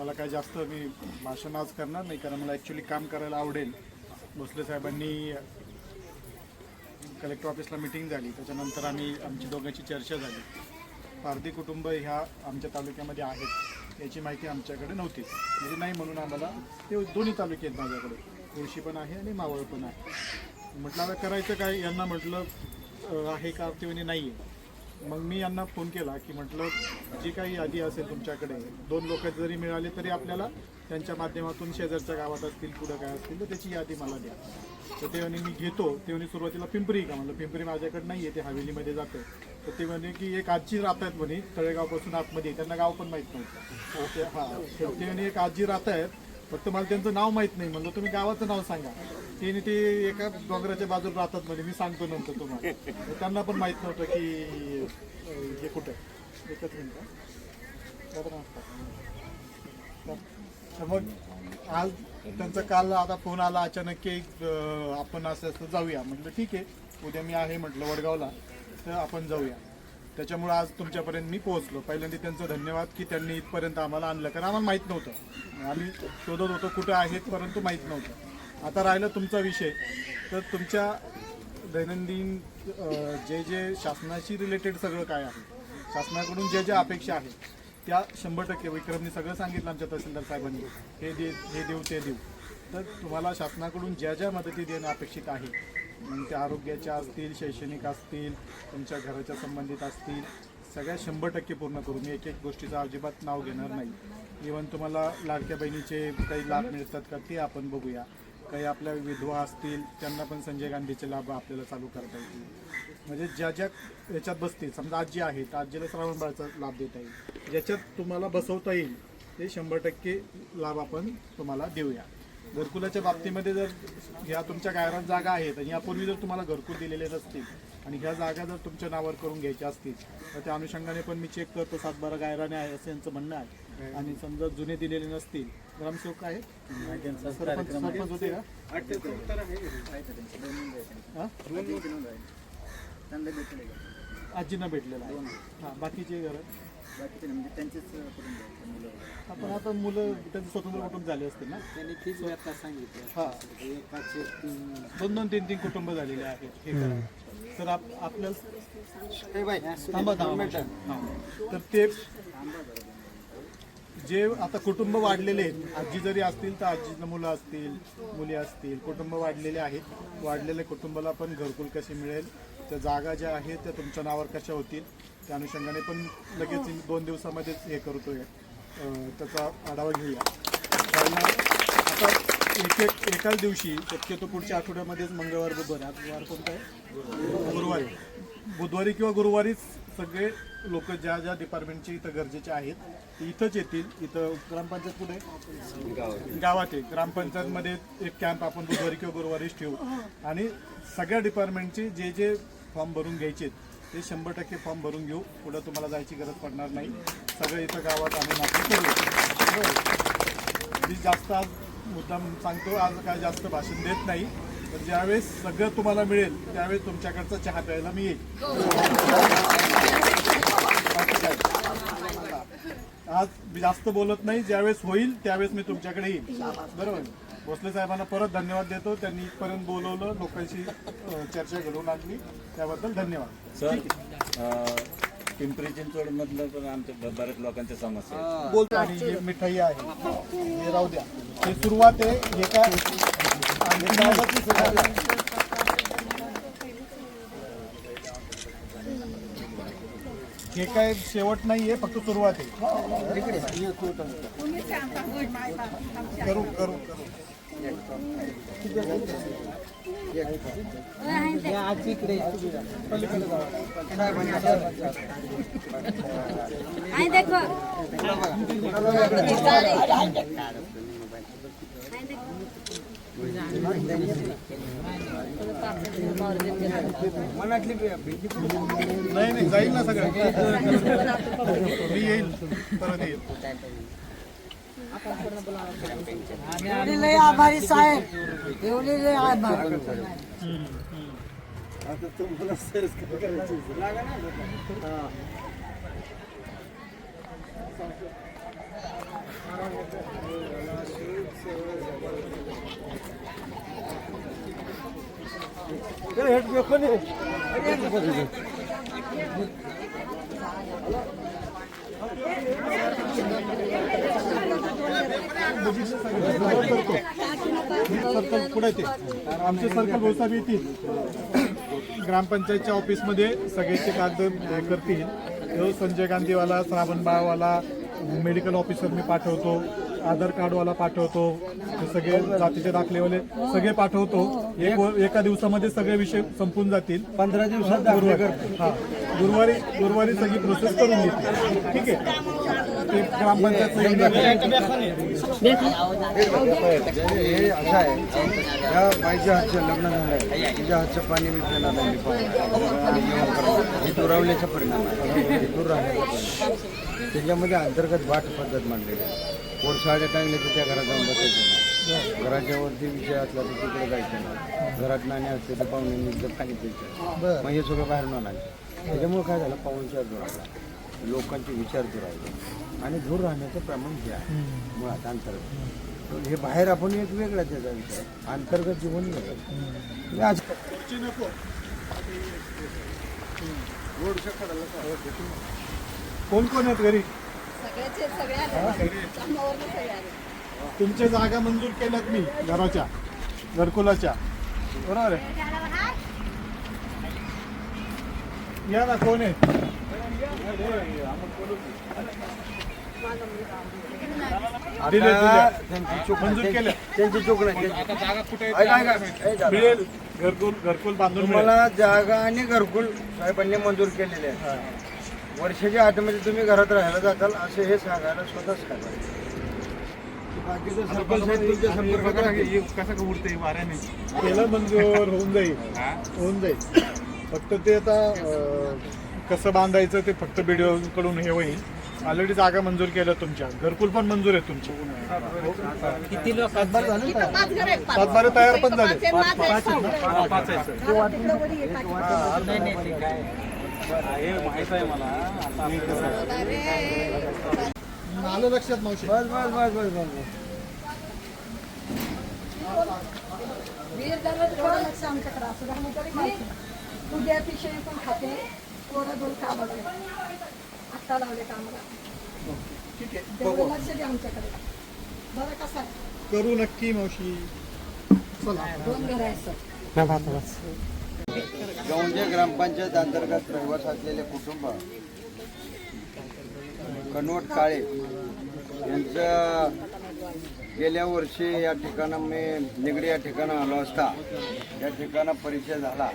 मला काय जास्त मी भाषण आज करणार नाही कारण मला ॲक्च्युली काम करायला आवडेल. भोसले साहेबांनी कलेक्टर ऑफिसला मिटिंग झाली त्याच्यानंतर आम्ही आमची दोघांची चर्चा झाली. पारधी कुटुंब ह्या आमच्या तालुक्यामध्ये आहेत याची माहिती आमच्याकडे नव्हती. म्हणजे नाही म्हणून आम्हाला ते दोन्ही तालुके आहेत माझ्याकडे. तुळशी पण आहे आणि मावळ पण आहे. म्हटलं आता करायचं काय? यांना म्हटलं आहे का? ते म्हणजे नाही आहे मग मी यांना फोन केला की म्हटलं जी काही यादी असेल तुमच्याकडे दोन लोक जरी मिळाले तरी आपल्याला त्यांच्या माध्यमातून शेजारच्या गावात असतील पुढं काय असतील तर त्याची यादी मला द्या. तर ते म्हणे मी घेतो. ते म्हणे सुरुवातीला पिंपरी का? म्हणलं पिंपरी माझ्याकडे नाही आहे ते हवेलीमध्ये जातं तर ते म्हणे की एक आजी राहत आहेत म्हणे तळेगावपासून आतमध्ये त्यांना गाव पण माहीत नव्हतं. ते हां ते म्हणे एक आजी राहत आहेत फक्त मला त्यांचं नाव माहीत नाही. म्हणलं तुम्ही गावाचं नाव सांगा. ते ते एका डोंगराच्या बाजूला राहतात म्हणजे मी सांगतो नंतर तुम्हाला. त्यांना पण माहीत नव्हतं की हे कुठं एकच मिनिट मग आज त्यांचा काल आता फोन आला. अचानक की आपण असं असं जाऊया. म्हटलं ठीक आहे. उद्या मी आहे म्हटलं वडगावला. तर आपण जाऊया. त्याच्यामुळे आज तुमच्यापर्यंत मी पोहोचलो. पहिल्यांदा त्यांचं धन्यवाद की त्यांनी इथपर्यंत आम्हाला आणलं. कारण आम्हाला माहीत नव्हतं. आम्ही शोधत होतो कुठं आहेत परंतु माहीत नव्हतं. आता राहिलं तुमचा विषय. तर तुमच्या दैनंदिन जे जे शासनाशी रिलेटेड सगळं काय आहे शासनाकडून ज्या ज्या अपेक्षा आहेत त्या शंभर टक्के विक्रमने सगळं सांगितलं आमच्या तहसीलदार साहेबांनी. हे दे हे देऊ ते देऊ. तर तुम्हाला शासनाकडून ज्या ज्या मदती देणं अपेक्षित आहे मग त्या आरोग्याच्या असतील शैक्षणिक असतील तुमच्या घराच्या संबंधित असतील सगळ्या शंभर टक्के पूर्ण करू मी एक एक गोष्टीचं अजिबात नाव घेणार नाही. इवन तुम्हाला लाडक्या बहिणीचे काही लाभ मिळतात का ते आपण बघूया. काही आपल्या विधवा असतील त्यांना पण संजय गांधीचे लाभ आपल्याला चालू करता येतील. म्हणजे ज्या ज्या याच्यात बसतील समजा आजी आहे तर आजीला श्रावणबाळाचा लाभ देता येईल. ज्याच्यात तुम्हाला बसवता येईल ते शंभर टक्के लाभ आपण तुम्हाला देऊया. घरकुलाच्या बाबतीमध्ये जर ह्या तुमच्या गायरात जागा आहेत आणि यापूर्वी जर तुम्हाला घरकुल दिलेले नसतील आणि ह्या जागा जर तुमच्या नावावर करून घ्यायच्या असतील तर त्या अनुषंगाने पण मी चेक करतो सातबारा गायराने आहे असं यांचं म्हणणं आहे. आणि समजा जुने दिलेले नसतील ग्रामसेवक आहेत? सरपंच होते का? आजींना भेटलेलं आहे. हां बाकीचे घर आपण आता मुलं त्यांचं स्वतंत्र कुटुंब झाले असतील ना? त्यांनी तीच व्यथा सांगितली. हा. एकाचे तीन. दोन दोन तीन तीन कुटुंब झालेले आहेत. हे करा. तर आप आपल्या थांबा थांबा हां. तर ते जे आता कुटुंब वाढलेले आहेत आजी जरी असतील तर आजीचं मुलं असतील मुली असतील कुटुंब वाढलेले आहेत. वाढलेल्या कुटुंबाला पण घरकुल कशी मिळेल? त्या जागा ज्या आहेत त्या तुमच्या नावावर कशा होतील? त्या अनुषंगाने पण लगेच दोन दिवसामध्येच हे करतोय. त्याचा आढावा घेऊया. कारण आता एक एक एकाच दिवशी शक्यतो पुढच्या आठवड्यामध्येच मंगळवार बुधवार आज वार कोणता आहे? गुरुवारी. बुधवारी किंवा गुरुवारीच सगळे लोक ज्या ज्या डिपार्टमेंटचे इथं गरजेचे आहेत इथंच येतील. इथं ग्रामपंचायत कुठे? गावात आहे. ग्रामपंचायतमध्ये एक कॅम्प आपण बुधवारी किंवा गुरुवारीच ठेवू. आणि सगळ्या डिपार्टमेंटचे जे जे फॉर्म भरून घ्यायचे ते शंभर टक्के फॉर्म भरून घेऊ. पुढं तुम्हाला जायची गरज पडणार नाही. सगळं इथं गावात आणून आपण करू. मी जास्त आज मुद्दाम सांगतो आज काय जास्त भाषण देत नाही. पण ज्यावेळेस सगळं तुम्हाला मिळेल त्यावेळेस तुमच्याकडचा चहा प्यायला मी येईल. आज जास्त बोलत नाही ज्यावेळेस होईल त्यावेळेस मी तुमच्याकडे येईल बरोबर? भोसले साहेबांना परत धन्यवाद देतो. त्यांनी इथपर्यंत बोलवलं लोकांशी चर्चा घडवून आणली. त्याबद्दल धन्यवाद. सर पिंपरी चिंचवड मधलं पण आमच्या बऱ्याच लोकांच्या समस्या. बोलतो. आणि हे मिठाई आहे हे राहू द्या. हे सुरुवात आहे हे काय. हे काय शेवट नाहीये फक्त सुरुवात आहे. करू करू करू. मनातली नाही नाही जाईल ना सगळं. मी येईल परत येईल. एवढे लय आभारी साहेब. एवढे लय आभार. आता तुम्हाला सरस काय करायचं लागा ना सर्कल पुढे ते आमचे सर्कल भाऊसाहेब येतील ग्रामपंचायतच्या ऑफिसमध्ये सगळ्याचे कागद करतील. तो संजय गांधीवाला श्रावण बाळवाला मेडिकल ऑफिसर मी पाठवतो आधार कार्डवाला पाठवतो सगळे जातीचे दाखलेवाले सगळे पाठवतो. एक एका दिवसामध्ये सगळे विषय संपून जातील. पंधरा दिवसात गुरुवारी. हा. गुरुवारी गुरुवारी सगळी प्रोसेस करून घेते ठीक आहे? ते ग्रामपंचायत हे असं आहे या बाईच्या हातचं लग्न झालं आहे तिच्या हातचं पाणी मी पिणार नाही. हे दुरावल्याचा परिणाम आहे. हे दूर राहण्याचा आहे. त्याच्यामध्ये अंतर्गत वाट पद्धत मांडलेली आहे पोर साड्या टांगले तर त्या घरात जाऊन बसायचं नाही. घराच्या वरती विषय असला तर तिकडे जायचं नाही. घरात नाणे असते तर पाहुण्यांनी एकदम पाणी प्यायचं मग हे सगळं बाहेरून आणायचं त्याच्यामुळे काय झालं? पाहुणचार दुरावला लोकांचे विचार दुरावले आणि दूर राहण्याचं प्रमाण हे आहे मुळात अंतर्गत. तर हे बाहेर आपण एक वेगळा त्याचा विषय अंतर्गत जीवन वेगळं आज कोण कोण आहेत घरी? सगळ्याचे सगळे आले कामावरनं सगळे आले तुमच्या जागा मंजूर केल्यात मी घराच्या घरकुलाच्या. बरोबर आहे? या ना कोण आहे. त्यांची चूक नाही. मिळेल घरकुल घरकुल बांधून तुम्हाला जागा आणि घरकुल साहेबांनी मंजूर केलेले आहे वर्षाच्या आतमध्ये तुम्ही घरात राहायला जाताल असे हे सांगायला स्वतःच सांगा. कसं का उडते वाऱ्याने केलं मंजूर होऊन जाईल होऊन जाईल फक्त ते आता कसं बांधायचं ते फक्त बीडीओ कडून हे होईल. ऑलरेडी जागा मंजूर केलं तुमच्या. घरकुल पण मंजूर आहे तुमची. आहेत? पाच. सातबारे तयार पण झाले. हा, वरी आहे. अरे, आलं लक्षात मावशी. बस बस बस बस बस बस. वीर आमच्याकडे असू माहिती. उद्या पिशवी पण खाते. पोरं दोन कामाला आत्ता लावले कामाला. ठीक आहे तेवढं लक्ष द्या आमच्याकडे. बरं कसं आहे करू नक्की मावशी. चला. दोन घर आहेत सर. गौंजे ग्रामपंचायत अंतर्गत रहिवास असलेले कुटुंब कनवट काळे यांचं गेल्या वर्षी या ठिकाणा मी निगडी या ठिकाणं आलो असता. या ठिकाणा परिचय झाला.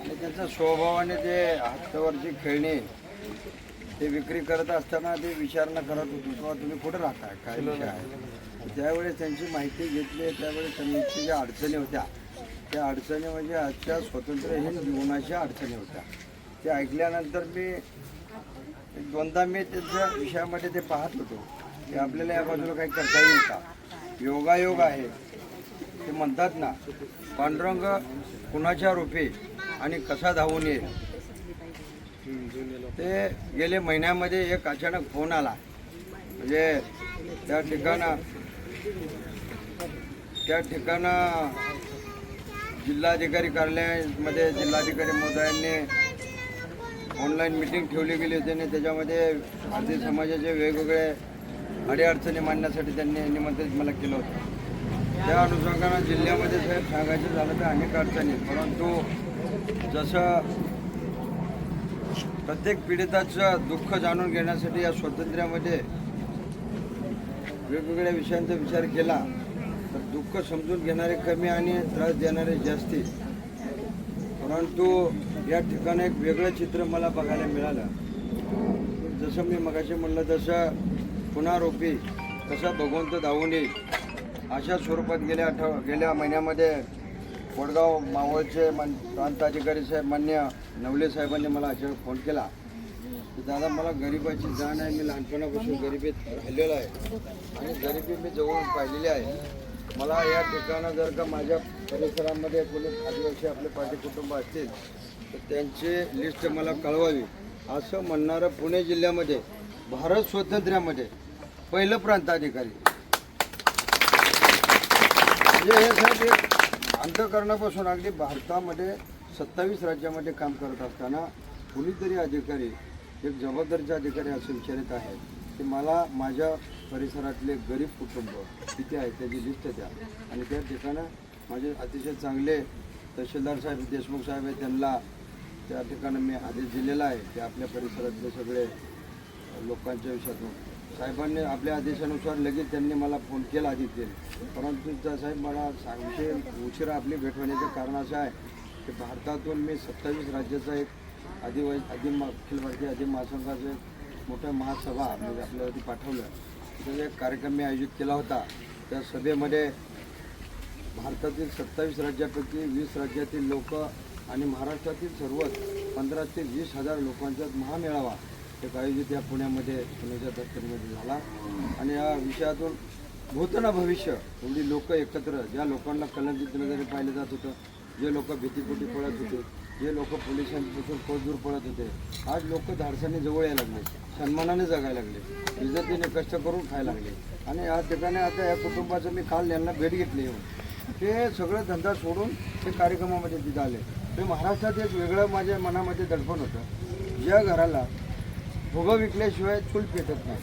आणि त्यांच्या स्वभावाने ते हातावरची खेळणी ते विक्री करत असताना ते विचारणा करत होती. किंवा तुम्ही कुठं राहताय काय विषय आहे? त्यावेळेस त्यांची माहिती घेतली त्यावेळेस त्यांची ज्या अडचणी होत्या त्या अडचणी म्हणजे आजच्या स्वातंत्र्यहीन जीवनाच्या अडचणी होत्या. ते ऐकल्यानंतर मी दोनदा मी त्यांच्या विषयामध्ये ते पाहत होतो. की आपल्याला या बाजूला काही करता येईल का? योगायोग आहे. ते म्हणतात ना पांडुरंग कुणाच्या रूपी आणि कसा धावून येईल? ते गेले महिन्यामध्ये एक अचानक फोन आला. म्हणजे त्या ठिकाणं त्या ठिकाणं जिल्हाधिकारी कार्यालयामध्ये जिल्हाधिकारी महोदयांनी ऑनलाईन मिटिंग ठेवली गेली होती आणि त्याच्यामध्ये भारतीय समाजाचे वेगवेगळे अडीअडचणी मांडण्यासाठी त्यांनी निमंत्रित मला केलं होतं. त्या अनुषंगानं जिल्ह्यामध्ये साहेब सांगायचं झालं तर अनेक अडचणी परंतु जसं प्रत्येक पीडिताचं दुःख जाणून घेण्यासाठी या स्वातंत्र्यामध्ये वेगवेगळ्या विषयांचा विचार केला तर दुःख समजून घेणारे कमी आणि त्रास देणारे जास्ती. परंतु या ठिकाणी एक वेगळं चित्र मला बघायला मिळालं. जसं मी मगाशी म्हणलं तसं पुनरोपी कसा भगवंत धावून येईल अशा स्वरूपात गेल्या आठव गेल्या महिन्यामध्ये कोडगाव मावळचे मन प्रांताधिकारी साहेब मान्य नवले साहेबांनी मला अचानक फोन केला. की दादा मला गरिबाची जाण आहे मी लहानपणापासून गरिबीत राहिलेलो आहे आणि गरिबी मी जवळून पाहिलेली आहे. मला या ठिकाणं जर का माझ्या परिसरामध्ये कोणी आदिवासी आपले पाठी कुटुंब असतील तर त्यांची लिस्ट मला कळवावी. असं म्हणणारं पुणे जिल्ह्यामध्ये भारत स्वातंत्र्यामध्ये पहिलं प्रांताधिकारी. हे साहेब अंतकरणापासून अगदी भारतामध्ये सत्तावीस राज्यामध्ये काम करत असताना कुणीतरी अधिकारी एक जबाबदारीचे अधिकारी असे विचारित आहेत की मला माझ्या परिसरातले गरीब कुटुंब किती आहेत त्याची लिस्ट द्या. आणि त्या ठिकाणं माझे अतिशय चांगले तहसीलदार साहेब देशमुख साहेब आहेत त्यांना त्या ठिकाणी मी आदेश दिलेला आहे की आपल्या परिसरातले सगळे लोकांच्या विषयातून. साहेबांनी आपल्या आदेशानुसार लगेच त्यांनी मला फोन केला आदित्य परंतु त्या साहेब मला सांगते उशिरा आपली भेट होण्याचं कारण असं आहे की भारतातून मी सत्तावीस राज्याचा एक आदिवासी आदिम अखिल भारतीय आदिम महासंघाचं एक मोठं महासभा म्हणजे आपल्यावरती पाठवलं त्याचा एक कार्यक्रम मी आयोजित केला होता. त्या सभेमध्ये भारतातील सत्तावीस राज्यापैकी वीस राज्यातील लोक आणि महाराष्ट्रातील सर्वच पंधरा ते वीस हजार लोकांचा महामेळावा एक आयोजित या पुण्यामध्ये पुण्याच्या दफ्तरीमध्ये झाला. आणि या विषयातून भूतना भविष्य एवढी लोक एकत्र ज्या लोकांना कलंकित नजरे पाहिलं जात होतं जे लोक भीतीपोटी पळत होते जे लोक पोलिसांपासून खूप दूर पळत होते आज लोक धाडसाने जवळ यायला लागले. सन्मानाने जगायला लागले. इज्जतीने कष्ट करून खायला लागले. आणि या ठिकाणी आता या कुटुंबाचं मी काल यांना भेट घेतली. येऊन ते सगळं धंदा सोडून ते कार्यक्रमामध्ये तिथं आले. ते महाराष्ट्रात एक वेगळं माझ्या मनामध्ये दडपण होतं. ज्या घराला भोगं विकल्याशिवाय चूल पेटत नाही.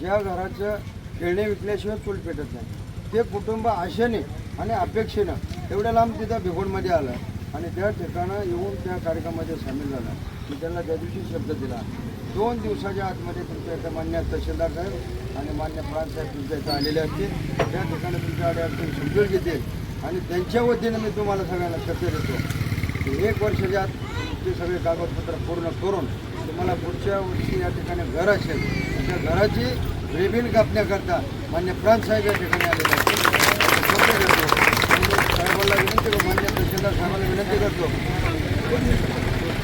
ज्या घराचं खेळणे विकल्याशिवाय चूल पेटत नाही. ते कुटुंब आशेने आणि अपेक्षेनं एवढ्या लांब तिथं भिगोणमध्ये आलं आणि त्या ठिकाणं येऊन त्या कार्यक्रमामध्ये सामील झालं. मी त्यांना त्या दिवशी शब्द दिला. दोन दिवसाच्या आतमध्ये तुमच्या इथं मान्य तहसीलदार साहेब आणि मान्य प्रांतसाहेब तुमच्या इथं आलेले असतील. त्या ठिकाणी तुमच्याकडे अडचणी समजून घेतील आणि त्यांच्या वतीनं मी तुम्हाला सगळ्यांना शब्द देतो. एक वर्षाच्या आत तुमचे सगळे कागदपत्र पूर्ण करून मला पुढच्या वर्षी या ठिकाणी घर असेल त्या घराची रेबिन कापण्याकरता मान्य प्रांत साहेब या ठिकाणी आलेले साहेबांना विनंती करतो मान्य तहसीलदार साहेबांना विनंती करतो.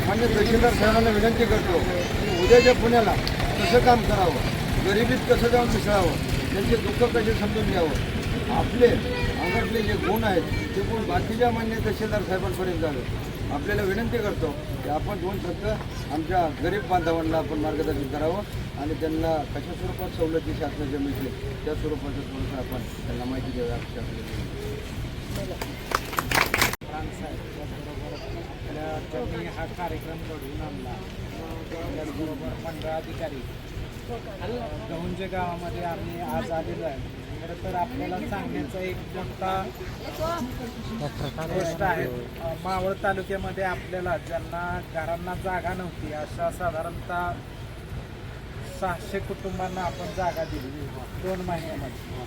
मान्य तहसीलदार साहेबांना विनंती करतो की उद्याच्या पुण्याला कसं काम करावं गरिबीत कसं जाऊन मिसळावं त्यांचे दुःख कसे समजून घ्यावं आपले अंगातले जे गुण आहेत ते गुण बाकीच्या मान्य तहसीलदार साहेबांपर्यंत जावे. आपल्याला विनंती करतो की आपण दोन शब्द आमच्या गरीब बांधवांना आपण मार्गदर्शन करावं आणि त्यांना कशा स्वरूपात सवलती शासनाच्या मिळते त्या स्वरूपाचं थोडंसं आपण त्यांना माहिती द्यावी आपल्या हा कार्यक्रम घडवून आणला. त्याचबरोबर मंडळाधिकारी गहुंजे गावामध्ये आम्ही आज आलेलो आहे. खरं तर आपल्याला सांगण्याचा एक मोठा गोष्ट आहे. मावळ तालुक्यामध्ये आपल्याला ज्यांना घरांना जागा नव्हती अशा साधारणतः सहाशे कुटुंबांना आपण जागा दिली. दोन महिन्यामध्ये.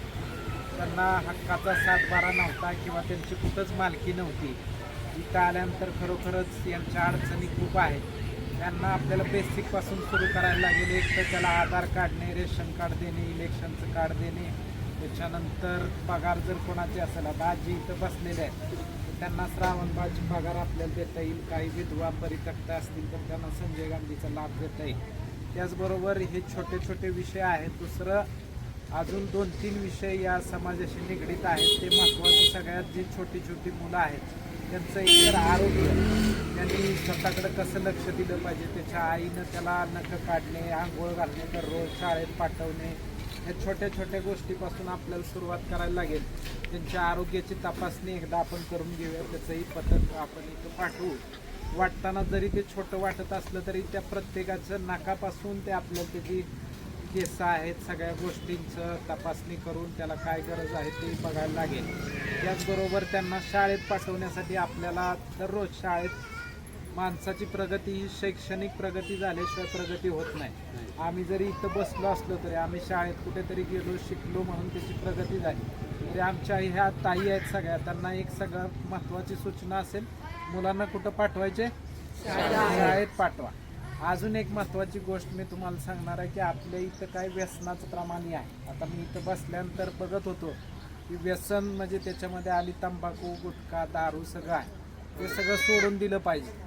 त्यांना हक्काचा सातबारा नव्हता किंवा त्यांची कुठंच मालकी नव्हती. इथं आल्यानंतर खरोखरच यांच्या अडचणी खूप आहेत. त्यांना आपल्याला बेसिकपासून सुरू करायला लागेल. एक तर त्याला आधार काढणे रेशन कार्ड देणे इलेक्शनचं कार्ड देणे. त्याच्यानंतर पगार जर कोणाचे असेल आता आजी इथं बसलेले आहेत तर त्यांना श्रावणबाळची पगार आपल्याला देता येईल. काही विधवा परित्यक्ता असतील तर त्यांना संजय गांधीचा लाभ देता येईल. त्याचबरोबर हे छोटे छोटे विषय आहेत. दुसरं अजून दोन तीन विषय या समाजाशी निगडीत आहेत. ते महत्त्वाचे सगळ्यात जी छोटी छोटी मुलं आहेत त्यांचं इतर आरोग्य. त्यांनी स्वतःकडे कसं लक्ष दिलं पाहिजे? त्याच्या आईनं त्याला नखं काढणे आंघोळ घालणे दररोज शाळेत पाठवणे. ह्या छोट्या छोट्या गोष्टीपासून आपल्याला सुरुवात करायला लागेल. त्यांच्या आरोग्याची तपासणी एकदा आपण करून घेऊया त्याचंही पथक आपण इथं पाठवू. वाटताना जरी ते छोटं वाटत असलं तरी त्या प्रत्येकाचं नाकापासून ते आपल्याला त्याची केस आहेत सगळ्या गोष्टींचं तपासणी करून त्याला काय गरज आहे ते बघायला लागेल. त्याचबरोबर त्यांना शाळेत पाठवण्यासाठी आपल्याला दररोज शाळेत माणसाची प्रगती ही शैक्षणिक प्रगती झाल्याशिवाय प्रगती होत नाही. आम्ही जरी इथं बसलो असलो तरी आम्ही शाळेत कुठेतरी गेलो शिकलो म्हणून त्याची प्रगती झाली. तरी आमच्या ह्या ताई आहेत सगळ्या त्यांना एक सगळ्यात महत्त्वाची सूचना असेल मुलांना कुठं पाठवायचे? शाळेत पाठवा. अजून एक महत्त्वाची गोष्ट मी तुम्हाला सांगणार आहे की आपल्या इथं काय व्यसनाचं प्रमाण आहे. आता मी इथं बसल्यानंतर बघत होतो की व्यसन म्हणजे त्याच्यामध्ये आली तंबाखू गुटखा दारू सगळं आहे. ते सगळं सोडून दिलं पाहिजे.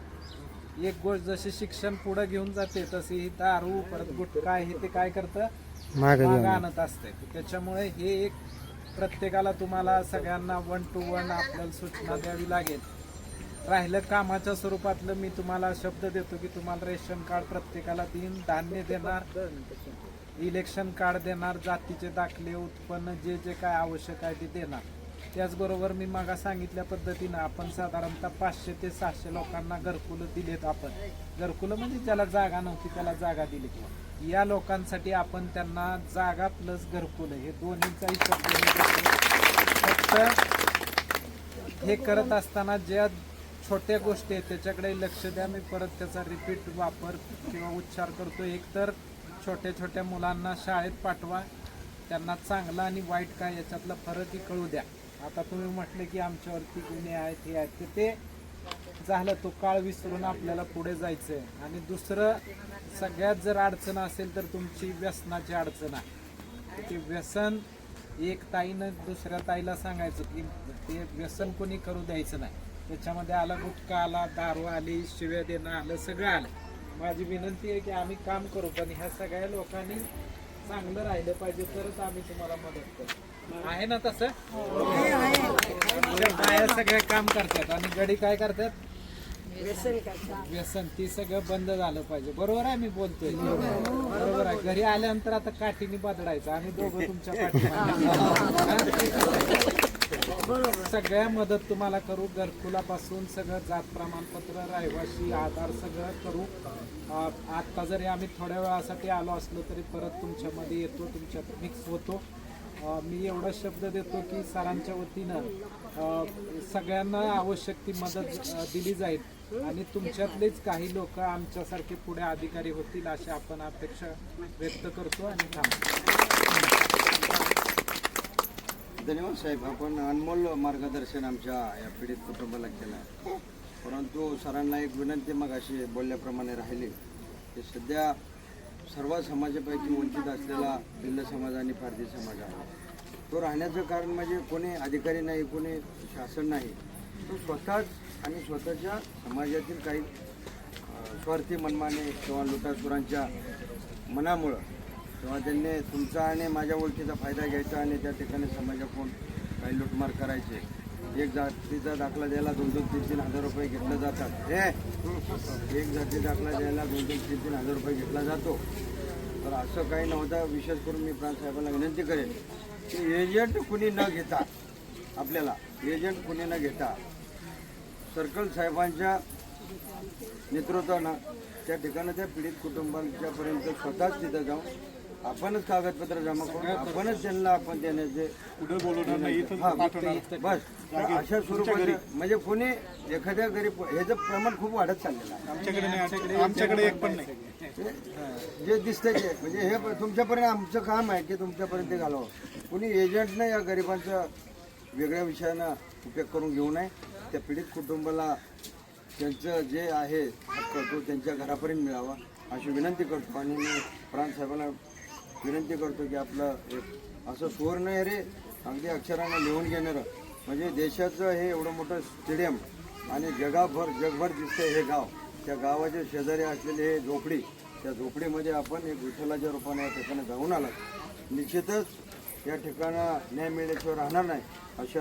एक गोष्ट जशी शिक्षण पुढं घेऊन जाते तशी ही दारू परत गुटखा हे ते काय करतं? मागं आणत असते. त्याच्यामुळे हे एक प्रत्येकाला तुम्हाला सगळ्यांना वन टू वन आपल्याला सूचना द्यावी लागेल. राहिलं कामाच्या स्वरूपातलं मी तुम्हाला शब्द देतो की तुम्हाला रेशन कार्ड प्रत्येकाला देईन धान्य देणार इलेक्शन कार्ड देणार जातीचे दाखले उत्पन्न जे जे काय आवश्यक आहे ते देणार. त्याचबरोबर मी मागा सांगितल्या पद्धतीनं आपण साधारणतः पाचशे ते सहाशे लोकांना घरकुलं दिलेत आपण. घरकुलं म्हणजे ज्याला जागा नव्हती त्याला जागा दिली. या लोकांसाठी आपण त्यांना जागा प्लस घरकुलं हे दोन्हीचाही फक्त हे करत असताना ज्या छोट्या गोष्टी आहेत त्याच्याकडे लक्ष द्या. मी परत त्याचा रिपीट वापर किंवा उच्चार करतो. एक तर छोट्या छोट्या मुलांना शाळेत पाठवा. त्यांना चांगलं आणि वाईट काय याच्यातला फरकही कळू द्या. आता तुम्ही म्हटलं की आमच्यावरती गुन्हे आहेत हे आहेत. तर ते झालं तो काळ विसरून आपल्याला पुढे जायचं आहे आणि दुसरं सगळ्यात जर अडचण असेल तर तुमची व्यसनाची अडचण आहे. ते व्यसन एक ताईनं दुसऱ्या ताईला सांगायचं की ते व्यसन कोणी करू द्यायचं नाही. त्याच्यामध्ये आला गुटखा आला दारू आली शिव्या देणं आलं सगळं आलं. माझी विनंती आहे की आम्ही काम करू पण ह्या सगळ्या लोकांनी चांगलं राहिलं पाहिजे तरच आम्ही तुम्हाला मदत करू. आहे ना तसं? बाहेर सगळे काम करतात. आणि गडी काय करतात? व्यसन. ती सगळं बंद झालं पाहिजे. बरोबर आहे मी बोलतोय. बरोबर आहे. घरी आल्यानंतर आता काठीने बदलायचं. आम्ही दोघं तुमच्या पाठीमागे. सगळ्या मदत तुम्हाला करू. घरकुलापासून सगळं जात प्रमाणपत्र रहिवाशी आधार सगळं करू. आत्ता जरी आम्ही थोड्या वेळासाठी आलो असलो तरी परत तुमच्यामध्ये येतो तुमच्यात मिक्स होतो. मी एवढा शब्द देतो की सरांच्या वतीनं सगळ्यांना आवश्यक ती मदत दिली जाईल. आणि तुमच्यातलेच काही लोक आमच्यासारखे पुढे अधिकारी होतील अशी आपण अपेक्षा व्यक्त करतो आणि थांबतो. धन्यवाद साहेब. आपण अनमोल मार्गदर्शन आमच्या या पीडित कुटुंबाला केलं आहे. परंतु सरांना एक विनंती मग अशी बोलल्याप्रमाणे राहिली की सध्या सर्व समाजापैकी वंचित असलेला भिल्ल समाज आणि पारधी समाज आहे. तो राहण्याचं कारण म्हणजे कोणी अधिकारी नाही कोणी शासन नाही. तो स्वतःच आणि स्वतःच्या समाजातील काही स्वार्थी मनमाने किंवा लुटासुरांच्या मनामुळं किंवा त्यांनी तुमचा आणि माझ्या ओळखीचा फायदा घ्यायचा आणि त्या ठिकाणी समाजाकडून काही लुटमार करायचे एक जातीचा दाखला द्यायला दोन दोन तीन तीन हजार रुपये घेतले जातात. हे? एक जाती दाखला द्यायला दोन दोन तीन तीन हजार रुपये घेतला जातो. तर असं काही नव्हतं विशेष करून मी प्रांतसाहेबांना विनंती करेन. की एजंट कुणी न घेता आपल्याला एजंट कुणी न घेता सर्कल साहेबांच्या नेतृत्वानं त्या ठिकाणी त्या पीडित कुटुंबांच्यापर्यंत स्वतःच तिथं जाऊन आपणच कागदपत्र जमा करून आपणच त्यांना आपण देण्याचे पुढे बोलवणार नाही इथं हा, पाठवणार. बस. तर अशा स्वरूपाचे म्हणजे कोणी एखाद्या गरीब ह्याचं प्रमाण खूप वाढत चाललेलं आहे. आमच्याकडे नाही आमच्याकडे एक पण नाही. ते जे दिसतंय ते. म्हणजे हे प- तुमच्यापर्यंत आमचं काम आहे की तुमच्यापर्यंत ते घालावं. कुणी एजंटनं या गरिबांचं वेगळ्या विषयानं उपयोग करून घेऊ नये. त्या पीडित कुटुंबाला त्यांचं जे आहे हक्क तो त्यांच्या घरापर्यंत मिळावा अशी विनंती करतो. आणि मी प्रांत साहेबांना विनंती करतो की आपलं एक असं सुवर्ण आहे रे. अगदी अक्षरानं लिहून घेणारं. म्हणजे देशाचं हे एवढं मोठं स्टेडियम आणि जगाभर जगभर दिसतंय हे गाव. त्या गावाच्या शेजारी असलेली हे झोपडी त्या झोपडीमध्ये आपण एक विठ्ठलाच्या रूपाने या ठिकाणी जाऊन आलात निश्चितच या ठिकाणं न्याय मिळण्याशिवाय राहणार नाही अशा